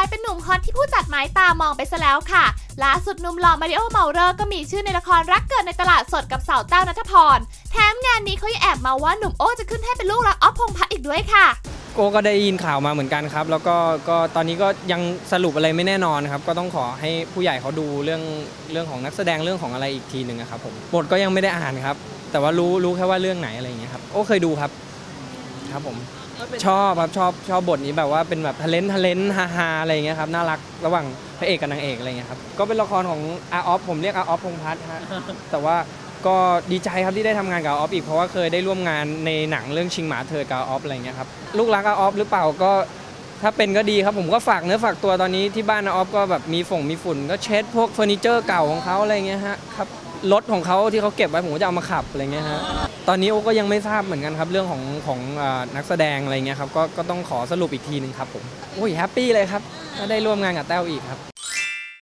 ายเป็นหนุ่มฮอตที่ผู้จัดหมายตามองไปซะแล้วค่ะล่าสุดหนุ่มหล่อมาริโอเมาเรอร์ก็มีชื่อในละครรักเกิดในตลาดสดกับสาวแต้วนัทพร แถมงานนี้เขายังแอบมาว่าหนุ่มโอ้จะขึ้นให้เป็นลูกรักอ๊อฟพงษ์พัฒน์อีกด้วยค่ะโกก็ได้ยินข่าวมาเหมือนกันครับ แล้วก็ก็ตอนนี้ก็ยังสรุปอะไรไม่แน่นอนครับ ก็ต้องขอให้ผู้ใหญ่เขาดูเรื่องเรื่องของนักแสดงเรื่องของอะไรอีกทีหนึ่งครับผมบทก็ยังไม่ได้อ่านครับ แต่ว่ารู้รู้แค่ว่าเรื่องไหนอะไรอย่างเงี้ยครับโอ้เคยดูครับ ครับผม ชอบครับชอบชอบบทนี้แบบว่าเป็นแบบทะเลนทะเลนฮาฮาๆอะไรอย่างเงี้ยครับน่ารักระหว่างพระเอกกับนางเอกอะไรอย่างเงี้ยครับก็เป็นละครของอาออฟผมเรียกอาออฟพงษ์พัฒน์ฮะแต่ว่าก็ดีใจครับที่ได้ทำงานกับอาออฟอีกเพราะว่าเคยได้ร่วมงานในหนังเรื่องชิงหมาเถิดกับอาออฟอะไรอย่างเงี้ยครับลูกรักอาออฟหรือเปล่าก็ถ้าเป็นก็ดีครับผมก็ฝากเนื้อฝากตัวตอนนี้ที่บ้านอาออฟก็แบบมีฝงมีฝุ่น ก็เช็ดพวกเฟอร์นิเจอร์เก่าของเขาอะไรเงี้ยฮะครับ รถของเขาที่เขาเก็บไว้ผมก็จะเอามาขับอะไรเงี้ยฮะตอนนี้โอ้ก็ยังไม่ทราบเหมือนกันครับเรื่องของของนักแสดงอะไรเงี้ยครับก็ก็ต้องขอสรุปอีกทีหนึ่งครับผมโอ้ยแฮปปี้เลยครับได้ร่วมงานกับแต้วอีกครับ